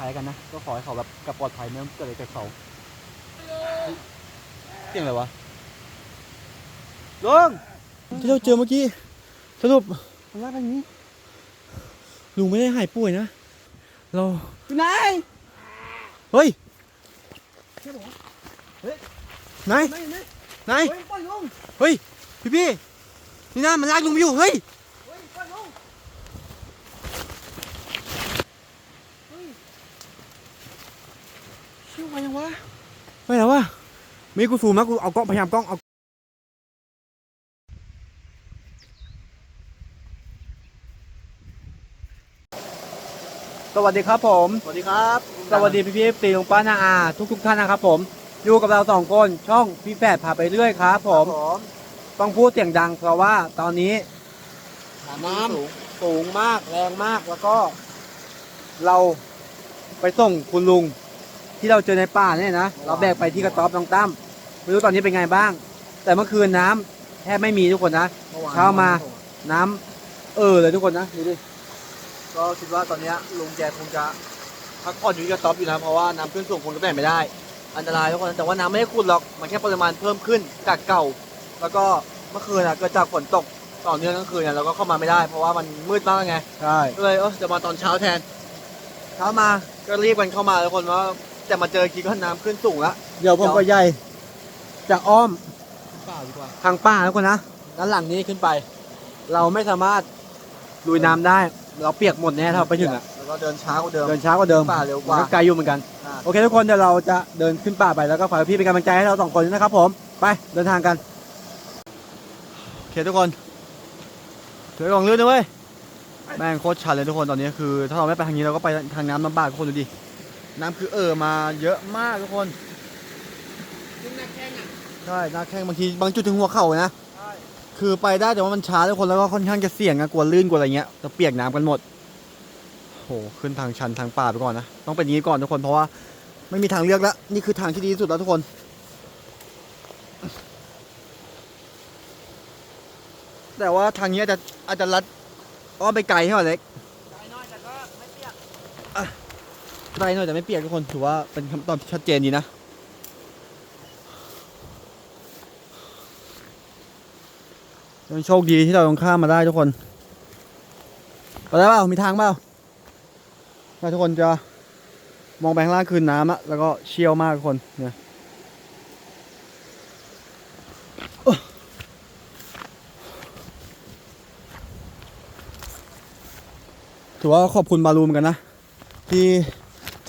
ภัยกันนะ ก็ขอให้เขาแบบกลับปลอดภัยไม่ต้องเกิดอะไรกับเขาเสียงอะไรวะลุงที่เราเจอเมื่อกี้สรุปมันลากไปอย่างนี้ลุงไม่ได้หายป่วยนะ เราอยู่ไหนเฮ้ยใช่ปะวะไหนไหนไหนไหนเฮ้ยปล่อยลงเฮ้ยพี่พี่นี่นะมันลากลุงไปอยู่เฮ้ยเฮ้ยปล่อยลงเฮ้ย เชื่อมายังวะไม่แล้ววะมีกูซูมนะกูเอากล้องพยายามกล้องเอาสวัสดีครับผม สวัสดีครับ สวัสดีพี่พี่ตีลุงป้านาอาทุกทุกๆท่านนะครับผมอยู่กับเราสองคนช่องพี่แฝดพาไปเรื่อยครับผมผมต้องพูดเสียงดังเพราะว่าตอนนี้น้ำสูงสูงมากแรงมากแล้วก็ เราไปส่งคุณลุง ที่เราเจอในป่าเนี่ยนะเราแบกไปที่กระต๊อบน้องตั้มไม่รู้ตอนนี้เป็นไงบ้าง แต่เมื่อคืนน้ำแทบไม่มีทุกคนนะเช้ามาน้ำเออเลยทุกคนนะดูดิก็คิดว่าตอนเนี้ยลุงแกคงจะพักผ่อนอยู่ที่กระต๊อบอยู่นะเพราะว่าน้ำขึ้นสูงคงจะแบ่งไม่ได้ อันตรายทุกคนแต่ว่าน้ำไม่ได้ขุ่นหรอกมันแค่ปริมาณเพิ่มขึ้นจากเก่า แล้วก็เมื่อคืนอะเกิดจากฝนตกต่อเนื่องทั้งคืนเนี่ยเราก็เข้ามาไม่ได้เพราะว่ามันมืดมากไงใช่ก็เลยเออจะมาตอนเช้าแทน เช้ามาก็รีบกันเข้ามาทุกคนว่า จะมาเจอคิดว่าน้ำขึ้นสูงแล้ว เดี๋ยวผมก็ใหญ่จากอ้อมเปล่าดีกว่า ทางป่าทุกคนนะ ด้านหลังนี้ขึ้นไป เราไม่สามารถลุยน้ำได้ เราเปียกหมดแน่ถ้าเราไปถึงอะแล้วก็เดินช้ากว่าเดิม เดินช้ากว่าเดิมป่าเร็วกมันว่าก็ไกลอยู่เหมือนกัน อ่า โอเคทุกคนเดี๋ยวเราจะเดินขึ้นป่าไปแล้วก็ขอให้พี่เป็นกำลังใจให้เราสองคนนะครับผม ไปเดินทางกัน โอเคทุกคนถือกล่องลื่นนะเว้ย แม่งโคตรชันเลยทุกคนตอนนี้คือ ถ้าเราไม่ไปทางนี้เราก็ไปทางน้ำลำบากทุกคนดูดิ น้ำคือเอ่อมาเยอะมากทุกคนใช่หน้าแข้งบางทีบางจุดถึงหัวเข่านะ ใช่ คือไปได้แต่ว่ามันช้าทุกคนแล้วก็ค่อนข้างจะเสี่ยงนะกลัวลื่นกลัวอะไรเงี้ยจะเปียกน้ำกันหมดโหขึ้นทางชันทางป่าไปก่อนนะต้องเป็นอย่างนี้ก่อนทุกคนเพราะว่าไม่มีทางเลือกแล้วนี่คือทางที่ดีที่สุดแล้วทุกคน แต่ว่าทางนี้อาจจะอาจจะลัดอ้อมไปไกลใช่ไหมเล็ก ไกลน้อยแต่ก็ไม่เปียก ไกลหน่อยแต่ไม่เปียกทุกคนถือว่าเป็นคำตอบที่ชัดเจนดีนะยังโชคดีที่เราลงข้ามมาได้ทุกคนไปได้เปล่ามีทางเปล่าถ้าทุกคนจะมองไปข้างล่างคือน้ำอะแล้วก็เชี่ยวมากทุกคนเนี่ยถือว่าขอบคุณบาลูมกันนะ ที่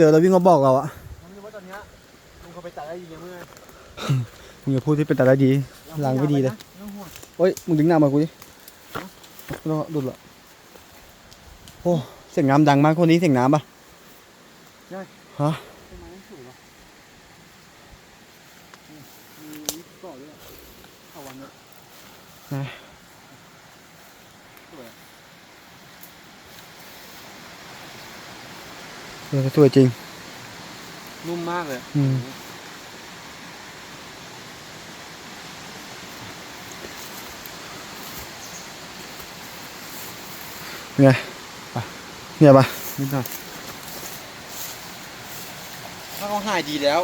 จอแล้ววิ่งมาบอกเราอะผมรู้ว่าตอนเนี้ยลุงเขาไปตัดได้ยินยังเมื่อมึงอย่าพูดที่เป็นแต่ละดีล้างไม่ดีเลยไม่ต้องห่วงเฮ้ยมึงดึงหน้ามากูดิแล้วดุดละโอ้เสียงน้ำดังมากคนนี้เสียงน้ำปะฮะต้นไม้สูงวะมีมีเกาะด้วยเขาวันเนี้ยสวยอะ เออ สวยจริง นุ่มมากเลยอืมไงอะเนี่ยปะนิดหน่อยถ้าเขาหายดีแล้ว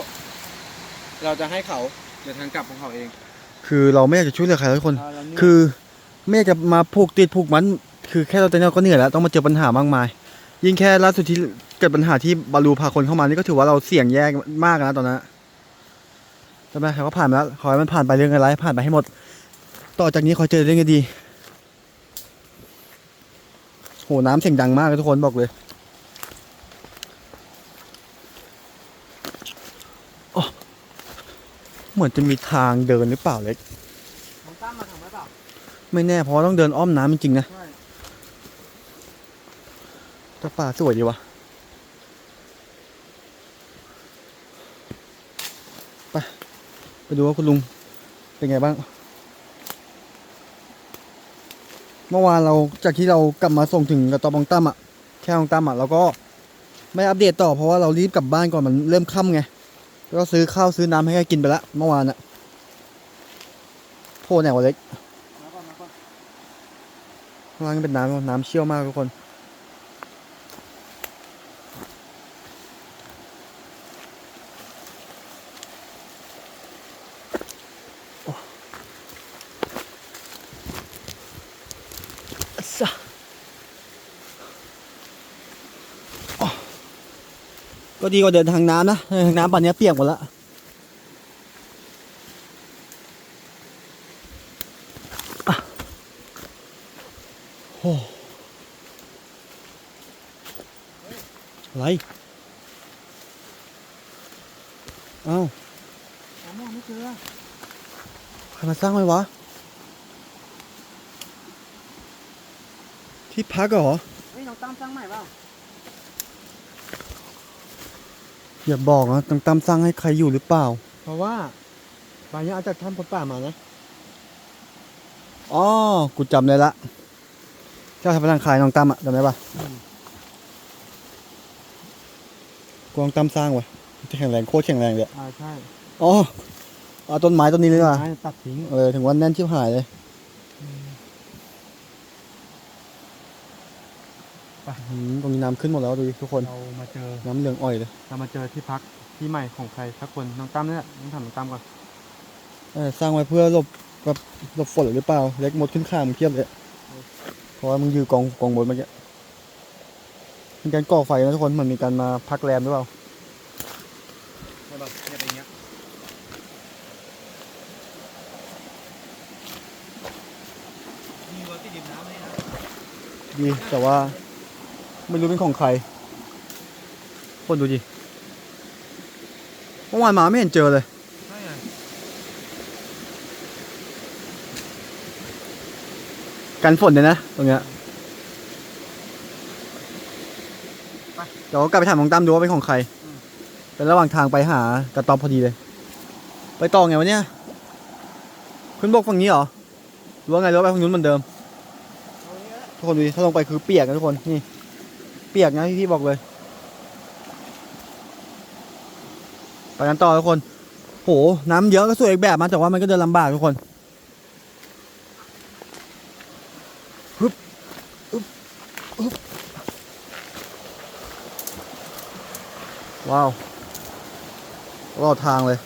เราจะให้เขาเดินทางกลับของเขาเอง คือเราไม่อยากจะช่วยเหลือใครทุกคนาแล้วนี่คือไม่อยากจะมาผูกติดผูกมัน คือแค่เราตอนนี้เราก็เหนื่อยแล้ว ต้องมาเจอปัญหามากมาย ยิ่งแค่ล่าสุดที่เกิดปัญหาที่บาลูพาคนเข้ามานี่ก็ถือว่าเราเสี่ยงแย่มากนะตอนนั้นใช่ไหมเขาผ่านแล้วขอให้มันผ่านไปเรื่องอะไรผ่านไปให้หมด ต่อจากนี้ขอเจอเรื่องดีโหน้ำเสียงดังมากเลยทุกคนบอกเลยอเหมือนจะมีทางเดินหรือเปล่าเล็กไม่แน่เพราะต้องเดินอ้อมน้ำจริงๆนะ แต่ป่าสวยดีวะไปไปดูว่าคุณลุงเป็นไงบ้าง เมื่อวานเราจากที่เรากลับมาส่งถึงกระตอบบองตั้มอะแค่บองตั้มอะเราก็ไม่อัปเดตต่อเพราะว่าเรารีบกลับบ้านก่อนมันเริ่มค่ำไงแล้วก็ซื้อข้าวซื้อน้ำให้แกกินไปละเมื่อวานอะโพแนวเล็กมาก่อนมาก่อนข้างล่างเป็นน้ำน้ำเชี่ยวมากทุกคน ก็ดีกว่าเดินทางน้ำนะเดินทางน้ำป่านนี้เปียกหมดแล้วอะโอ้อะไรเอ้าหาหมอไม่เจอใครมาสร้างไว้วะ ที่พักเหรอ เฮ้ยน้องตั้มสร้างใหม่เปล่า อย่าบอกนะต้องตามสร้างให้ใครอยู่หรือเปล่า เพราะว่าบางอย่างอาจจะทำคนป่ามานะอ๋อกูจำได้ละเจ้าทำพลังคายน้องตั้มอะจำได้ปะกูน้องตั้มสร้างวะจะแข็งแรงโคตรแข็งแรงเลยอะอ่าใช่อ๋อเอาต้นไม้ต้นนี้เลยว่ะไม้ตัดทิ้งเออถึงวันแน่นชิบหายเลย อืมตรงนี้น้ำขึ้นหมดแล้วดูดิทุกคน เรามาเจอน้ำเหลืองอ่อยเลยเรามาเจอที่พักที่ใหม่ของใครสักคนน้องตั้มเนี่ยต้องถามน้องตั้มก่อนเออสร้างไว้เพื่อหลบแบบหลบฝนหรือเปล่า เล็กมดขึ้นข้างมึงเทียบเลย เพราะว่ามึงอยู่กองกองบนเมื่อกี้มีการก่อไฟนะทุกคนเหมือนมีการมาพักแรมหรือเปล่าใช่ป่ะเนี่ยเป็นอย่างเงี้ยมีวัตถุดิบน้ำเลยนะดีแต่ว่า ไม่รู้เป็นของใคร คนดูดิเมื่อวานมาไม่เห็นเจอเลยกันฝนเลยนะตรงเนี้ยเดี๋ยวกลับไปถามน้องตั้มดูว่าเป็นของใคร เป็นระหว่างทางไปหากระต๊อบพอดีเลย ไปต่อไงวะเนี่ยขึ้นบกฝั่งนี้เหรอหรือว่าไงหรือว่าไปฝั่งนู้นเหมือนเดิม ทุกคนดูดิถ้าลงไปคือเปียกนะทุกคน นี่ เปียกนะพี่พี่บอกเลย ไปกันต่อทุกคน โห น้ำเยอะก็สวยอีกแบบมาแต่ว่ามันก็เดินลำบากทุกคนฮึบฮึบฮึบว้าวรอดทางเลย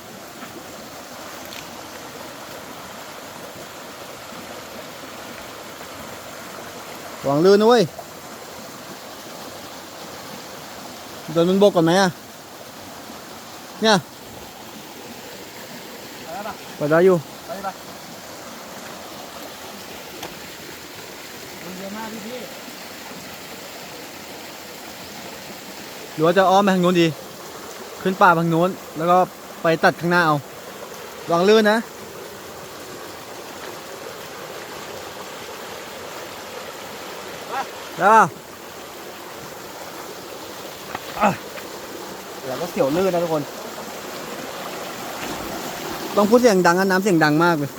หวังลื่นนะเว้ย เดินบนบกก่อนไหมอะ เนี่ยไปแล้ปะไปได้อยู่ไปป่ะมันเยอะมากพี่พี่หรือว่าจะอ้อมไปทางโน้นดี ขึ้นป่าทางโน้น แล้วก็ไปตัดข้างหน้าเอาวังลื่นนะได้ป่ะ แล้วก็เสียวลื่นนะทุกคนต้องพูดเสียงดังนะน้ำเสียงดังมากเลย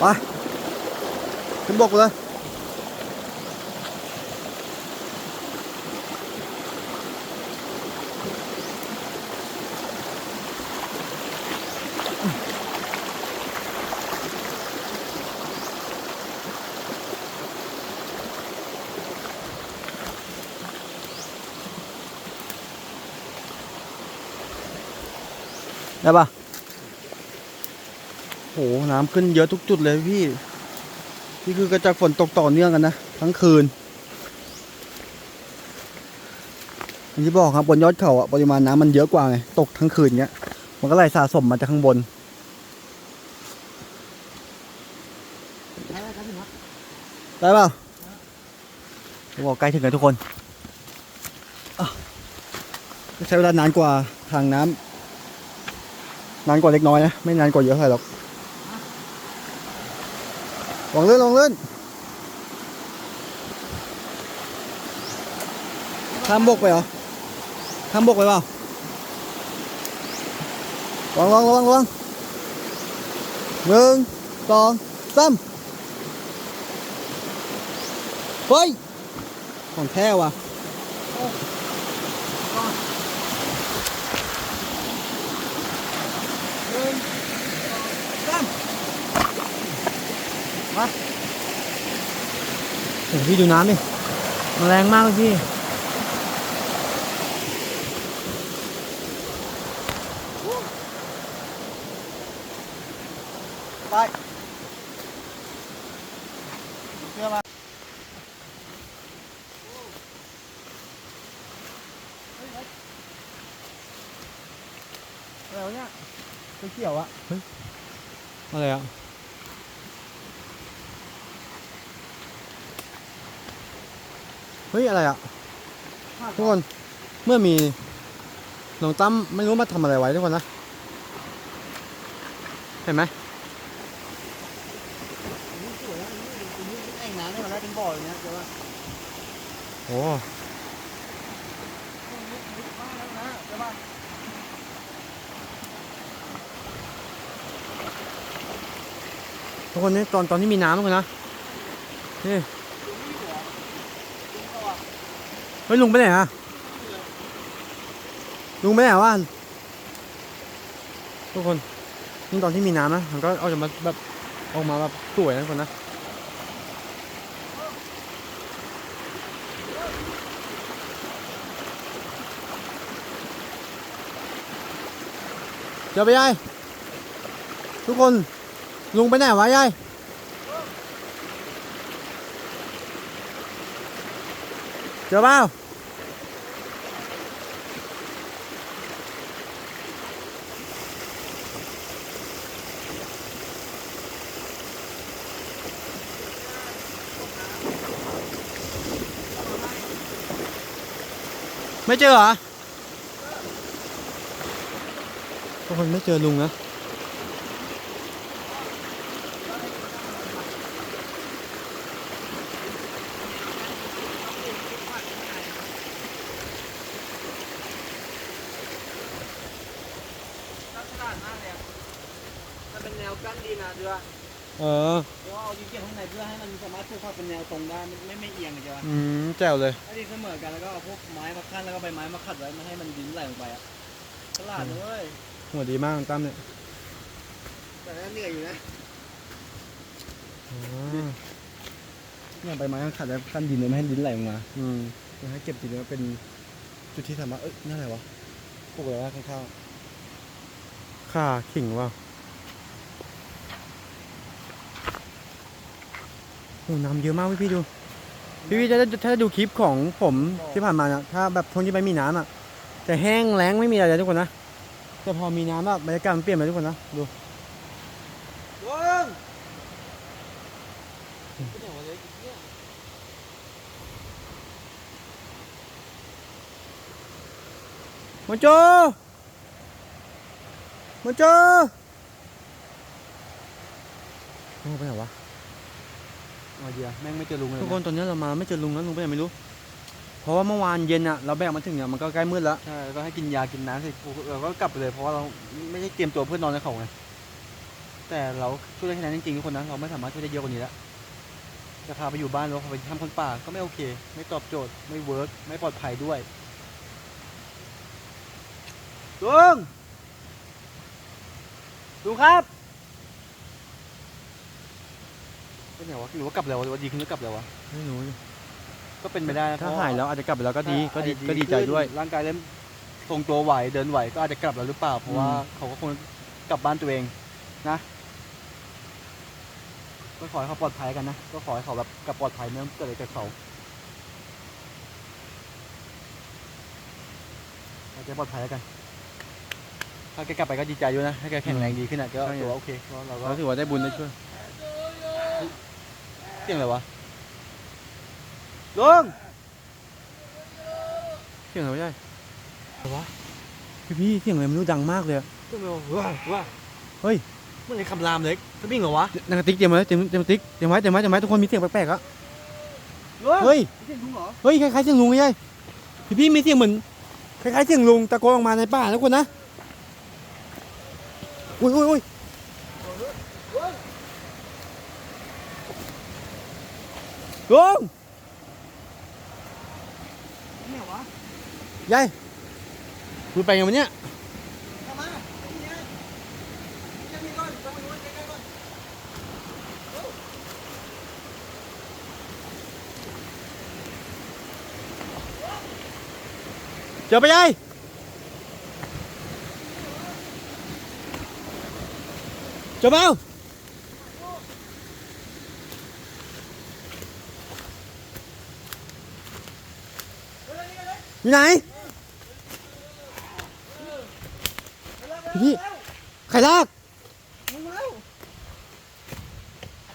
ไปขึ้นบกเลย ได้ปะโหน้ำขึ้นเยอะทุกจุดเลยพี่ นี่คือกระจากฝนตกต่อเนื่องกันนะ ทั้งคืนอย่างที่บอกครับบนยอดเขาอะปริมาณน้ำมันเยอะกว่าไง ตกทั้งคืนเงี้ย มันก็ไหลสะสมมาจากข้างบนไปแล้วครับพี่นะได้เปล่าบอกใกล้ถึงกันทุกคนอะใช้เวลานานกว่าทางน้ำ นานกว่าเล็กน้อยนะ ไม่นานกว่าเยอะเท่าไหร่หรอกลองเลื่อนลองเลื่อนข้ามบกไปเหรอข้ามบกไปเปล่าลองลองลองลองหนึ่งสองสามเฮ้ยของแท้ว่ะหนึ่งสาม มาโอ้โหพี่ดูน้ำดิมันแรงมากเลยพี่ไปชื่อมาอะไรวะเนี่ยเขียวๆอะอะไรอะ เฮ้ย อะไรอะทุกคน เมื่อมีน้องตั้มไม่รู้มาทำอะไรไว้ทุกคนนะ เห็นไหมนี่สวยนะอันนี้อันนี้แอ่งน้ำเนี่ยมันได้เป็นบ่ออย่างเงี้ยเดี๋ยวว่าโอ้บ้านแล้วนะเดี๋ยวว่าทุกคนนี่ตอนตอนที่มีน้ำทุกคนนะ นี่เฮ้ยลุงไปไหนอะลุงไปไหนวะทุกคนนี่ตอนที่มีน้ำนะมันก็เอาจะมาแบบออกมาแบบสวยนะคนนะเจอไปยายทุกคนลุงไปไหนวะยายเจอเปล่า ไม่เจอเหรอทุกคนไม่เจอลุงนะ ลักษณะมากเลยอะมันเป็นแนวกั้นดีนะเดี๋ยวว่า เออ เดี๋ยวเอาดินเก็บข้างในเพื่อให้มันสามารถปลูกผักเป็นแนวตรงได้ไม่ไม่ไม่เอียงเลยจ้ะ อืม แจ๋วเลยให้ดินเสมอกันแล้วก็เอาพวกไม้มาขั้นแล้วก็ใบไม้มาขัดไว้ไม่ให้มันดินไหลลงไปอะฉลาดเลยหัวดีมากตั้มเนี่ยแต่ก็เหนื่อยอยู่นะอ๋อเนี่ยใบไม้มันขัดไว้ขั้นดินเลยไม่ให้ดินไหลลงมา อืมจะให้เก็บดินไว้เป็นจุดที่สามารถเอ้ยนั่นอะไรวะปลูกอะไรวะข้างข่าขิงว่ะโอ้น้ำเยอะมากพี่พี่ดู พี่พี่ถ้าถ้าดูคลิปของผมที่ผ่านมาเนี่ยถ้าแบบช่วงที่ไม่มีน้ำอะจะแห้งแล้งไม่มีอะไรเลยทุกคนนะแต่พอมีน้ำแบบบรรยากาศมันเปลี่ยนไปทุกคนนะดูๆลุงก็เดี๋ยวมาเลยอีกเนี่ยมันโจมันโจโอ้ไปไหนวะ เอาเดียวแม่งไม่เจอลุงเลยทุกคนตอนนี้เรามาไม่เจอลุงแล้วลุงไปไหนไม่รู้ เพราะว่าเมื่อวานเย็นอะเราแบกมาถึงเนี่ยมันก็ใกล้มืดแล้วใช่แล้วก็ให้กินยากินน้ำเสร็จเราก็กลับไปเลยเพราะว่าเราไม่ได้เตรียมตัวเพื่อนนอนในเขาไงแต่เราช่วยได้แค่นั้นจริงๆทุกคนนะเราไม่สามารถช่วยได้เยอะกว่านี้แล้วจะพาไปอยู่บ้านหรือว่าพาไปทำคนป่าก็ไม่โอเค ไม่ตอบโจทย์ไม่เวิร์กไม่ปลอดภัยด้วยลุงลุงครับ เป็นไงวะหรือว่ากลับแล้ววะหรือว่าดีขึ้นแล้วกลับแล้ววะไม่รู้ก็เป็นไปได้นะถ้าเพระหายแล้วอาจจะกลับไปแล้วก็ดีก็ดีอาจจะก็ดีใจขึ้นด้วย ร่างกายเริ่มทรงตัวไหวเดินไหวก็อาจจะกลับแล้วหรือเปล่าเพราะว่าอืม เขาก็คงกลับบ้านตัวเองนะ ก็ขอให้เขาปลอดภัยกันนะก็ขอให้เขาแบบกลับปลอดภัยไม่ต้องเกิดอะไรกับเขาให้แกปลอดภัยแล้วกัน ถ้าแกกลับไปก็ดีใจด้วยนะให้แกแข็งแรงดีขึ้นอะก็ใช่ถือว่าโอเคเพราะเราก็ เราถือว่าได้บุญได้ช่วย เสียงอะไรวะลุงเสียงอะไรวะยายอะไรวะพี่พี่เสียงอะไรไม่รู้ดังมากเลยอะเสียงอะไรวะว้าว้าเฮ้ยมันเป็นคำรามเล็กสปริงเหรอวะนักติ๊กเตรียมไว้เตรียมเตรียมติ๊กเตรียมไว้เตรียมไว้เตรียมไว้ทุกคนมีเสียงแปลกๆอะลุงเฮ้ยเสียงลุงเหรอเฮ้ยคล้ายๆเสียงลุงไงยายพี่พี่มีเสียงเหมือนคล้ายๆเสียงลุงตะโกนออกมาในป่านะทุกคนนะอุ้ยอุ้ยอุ้ย ลุงเนี่ยวะยายคุณไปยังไงเนี่ยเข้ามานี่ไงนี่มีก่อนต้องไปดูใกล้ๆก่อนเจอไปยายเจอเปล่า ไหนพี่ใครลากลงแล้ว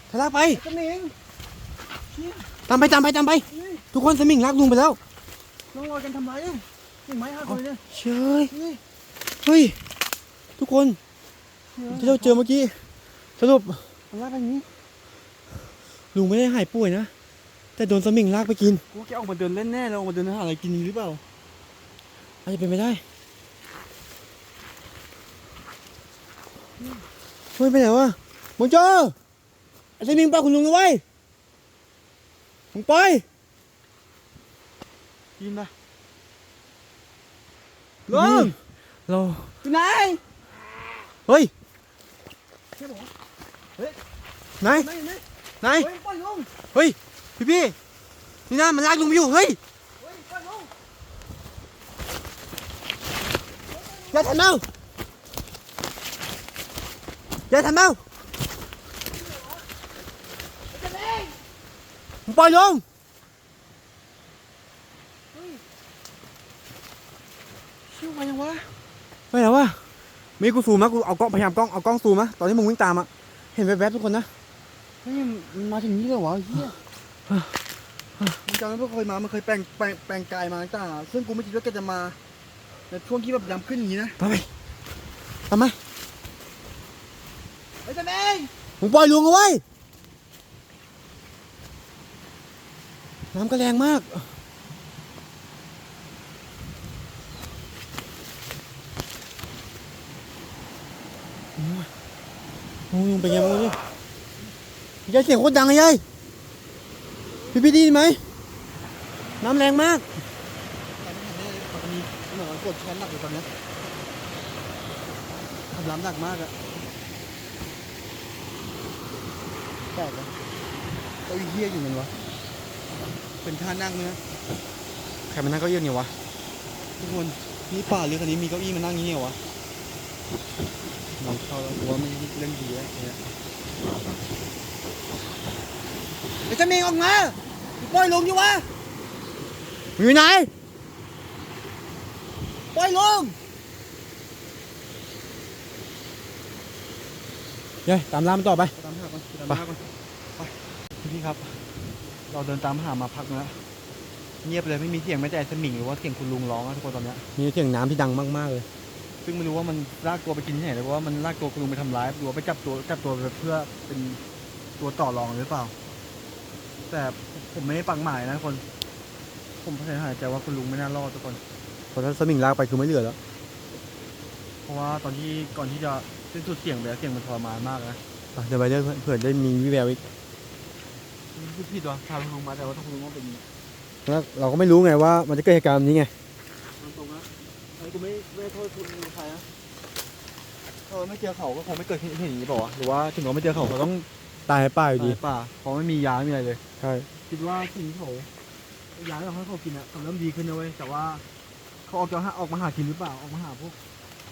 ใครลากไปกระเหมิงตามไปตามไปตามไป ทุกคนสมิงลากลุงไปแล้วน้องรอยกันทำไรอะเห็นไหมห้าคนเนี่ยเชยนี่เฮ้ย ทุกคนที่เราเจอเมื่อกี้สรุปมันลากไปอย่างนี้ลุงไม่ได้หายป่วยนะ แต่โดนสมิงลากไปกินกูแกออกมาเดินเล่นแน่เลยออกมาเดินหาอะไรกินหรือเปล่าอาจจะเป็นไปได้เฮ้ยไปไหนวะมงโจไอ้สมิงปล่อยคุณลุงนะเว้ยมึงปล่อยกินปะลุงเราอยู่ไหนเฮ้ยใช่หรอไหนไม่ไม่ไหนเฮ้ยปล่อยลงเฮ้ย พี่พี่นี่นะมันลากลุงไปอยู่เฮ้ยเฮ้ยปล่อยลงอย่าทำเมาอย่าทำเมามึงปล่อยลงชื่อมายังวะไปไหนวะมีกูซูมนะกูเอากล้องพยายามกล้องเอากล้องซูมนะตอนที่มึงวิ่งตามอะเห็นแวบๆทุกคนนะเฮ้ยมันมาถึงนี้เลยวะเฮีย มันจำได้ว่าเคยมา มันเคยแปลงแปลงแปลงกายมาต่างๆซึ่งกูไม่คิดว่าแกจะมา ในช่วงที่แบบยำขึ้นอย่างนี้นะไปไปทำไมไอ้จ้าเองมึงปล่อยลุงเอาไว้ น้ำก็แรงมาก โอ้ยยังเป็นไงบ้างเนี่ยยายเสียงโคตรดังเลยยาย พี่พี่ได้ยินไหม น้ำแรงมากตอนนี้เหมือนกดแขนหนักอยู่ตอนนี้ทำร้ำหนักมากอะแปลกเลยเก้าอี้เฮียอยู่มันวะ เป็นท่านั่งเนื้อใครมานั่งเก้าอี้เนี่ยวะ ทุกคน นี่ป่าหรือคันนี้มีเก้าอี้มานั่งอย่างนี้เหรอวะลองเข้าแล้วกูว่าไม่เล่นดีแล้วเนี่ยไอ้เจ้าเมงออกมา ปล่อยลงอยู่วะมึงอยู่ไหนปล่อยลงเย้ยตามล่ามันต่อไป ตามหาก่อนตามหาก่อนไปพี่ครับ เราเดินตามหามาพักนึงแล้วเงียบเลยไม่มีเสียงแม้แต่สมิงหรือว่าเสียงคุณลุงร้องอะทุกคนตอนเนี้ยมีเสียงน้ำที่ดังมากๆเลย ซึ่งไม่รู้ว่ามันลากตัวไปกินที่ไหนหรือว่ามันลากตัวคุณลุงไปทำร้ายหรือว่าไปจับตัวจับตัวเพื่อเป็นตัวต่อรองหรือเปล่า แต่ผมไม่ได้ปังหมายนะทุกคน ผมพยายามหายใจว่าคุณลุงไม่น่ารอดทุกคน เพราะถ้าสมิงลากไปคือไม่เหลือแล้ว เพราะว่าตอนที่ก่อนที่จะสิ้นสุดเสียงไปแล้วเสียงมันทรมานมากนะไปเดินไปเรื่อยเผื่อได้มีวิแววอีกพูดผิดวะพาคุณลุงมาแต่ว่าถ้าคุณลุงว่าเป็นแล้วเราก็ไม่รู้ไงว่ามันจะเกิดเหตุการณ์แบบนี้ไง ตรงๆนะไอ้กูไม่ไม่โทษคุณใครนะเออไม่เจอเขาก็คงไม่เกิดเหตุอย่างนี้เปล่าวะหรือว่าถึงเราไม่เจอเขาเขาต้องตายเปล่าอยู่ดี ตายป่าเพราะไม่มียาไม่มีอะไรเลย ใช่คิดว่าสิ่งที่เขายาที่เราให้เขากินอะเขาเริ่มดีขึ้นนะเว้ยแต่ว่าเขาออกจะหาออกมาหากินหรือเปล่าออกมาหาพวก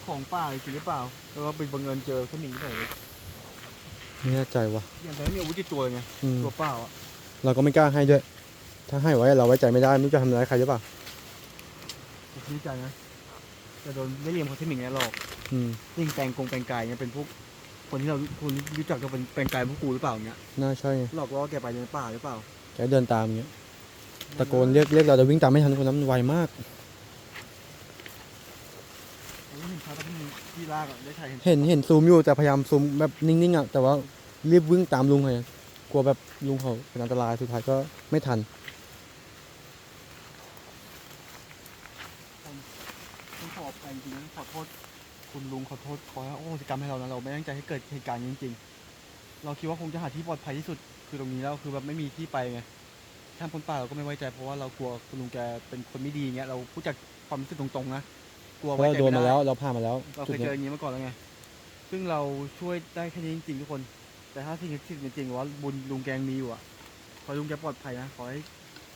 ของป่าอะไรกินหรือเปล่าแล้วก็เป็นบังเอิญเจอเขาหนีไปไม่แน่ใจว่ะอย่างไรไม่มีอาวุธติดตัวเลยไงอืมตัวเปล่าอะเราก็ไม่กล้าให้ด้วย ถ้าให้ไว้เราไว้ใจไม่ได้ไม่รู้จะทำร้ายใครหรือเปล่าผมคิดในใจนะจะโดนได้เรียมเขาที่หนึ่งไงหรอกอืมยิ่งแปลงกงแปลงกายเนี่ยเป็นพวก คนที่เราคนรู้จักก็เป็นแปลงกายพวกกูหรือเปล่าเงี้ยน่าใช่ไงหลอกล่อแกไปในป่าหรือเปล่าแกเดินตามอย่างเงี้ยตะโกนเรียกเรียกเราจะวิ่งตามไม่ทันคนนั้นมันไวมากผมเห็นชาวที่ที่ลากอะได้ถ่ายเห็นเห็นเห็นซูมอยู่แต่พยายามซูมแบบนิ่งๆอะแต่ว่ารีบวิ่งตามลุงเลยกลัวแบบลุงเขาเป็นอันตรายสุดท้ายก็ไม่ทันต้องขอไปจริงๆนะขอโทษ คุณลุงขอโทษขอโอ้สิกรรมให้เรานะเราไม่ตั้งใจให้เกิดเหตุการณ์นี้จริงๆ เราคิดว่าคงจะหาที่ปลอดภัยที่สุดคือตรงนี้แล้วคือแบบไม่มีที่ไปไงทางคนป่าเราก็ไม่ไว้ใจเพราะว่าเรากลัวคุณลุงแกเป็นคนไม่ดีเงี้ยเราพูดจากความรู้สึกตรงๆนะกลัวเพราะไว้เราใจโดนไม่มาได้แล้วเราผ่านมาแล้วเราจุเคดยเจเนี้อยอย่างนี้มาก่อนแล้วไงซึ่งเราช่วยได้แค่นี้จริงๆทุกคน แต่ถ้าสิ่งที่จริงๆว่าบุญลุงแกงมีอยู่อะขอให้ลุงแกปลอดภัยนะขอให้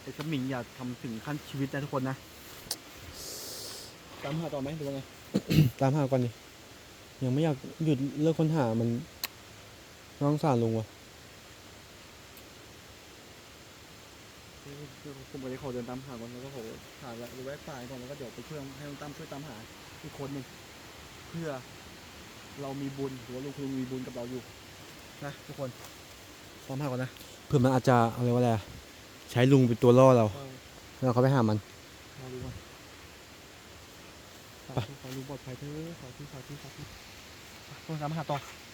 ไอ้สมิงอย่าทำถึงขั้นชีวิตนะทุกคนนะตามหาต่อไหมหรือว่าไง ตามหาก่อนดิยังไม่อยากหยุดเลิกค้นหามันน้องสารลุงวะดคือผมก็เลยขอเดินตามหาก่อนแล้วก็ขอหาและแวะฝ่ายก่อนแล้วก็เดี๋ยวไปช่วยให้ลุงตั้มช่วยตามหาอีกคนหนึ่งเพื่อเรามีบุญหรือว่าลุงคุณลุงมีบุญกับเราอยู่นะทุกคนตามหาก่อนนะเพื่อมันอาจจะอะไรว่าอะไรใช้ลุงเป็นตัวล่อเราเออเราเขาไปหามันมาดูก่อนสาธุขอ ลุงปลอดภัยเถอะสาธุสาธุสาธุไปต้องตามหาต่อ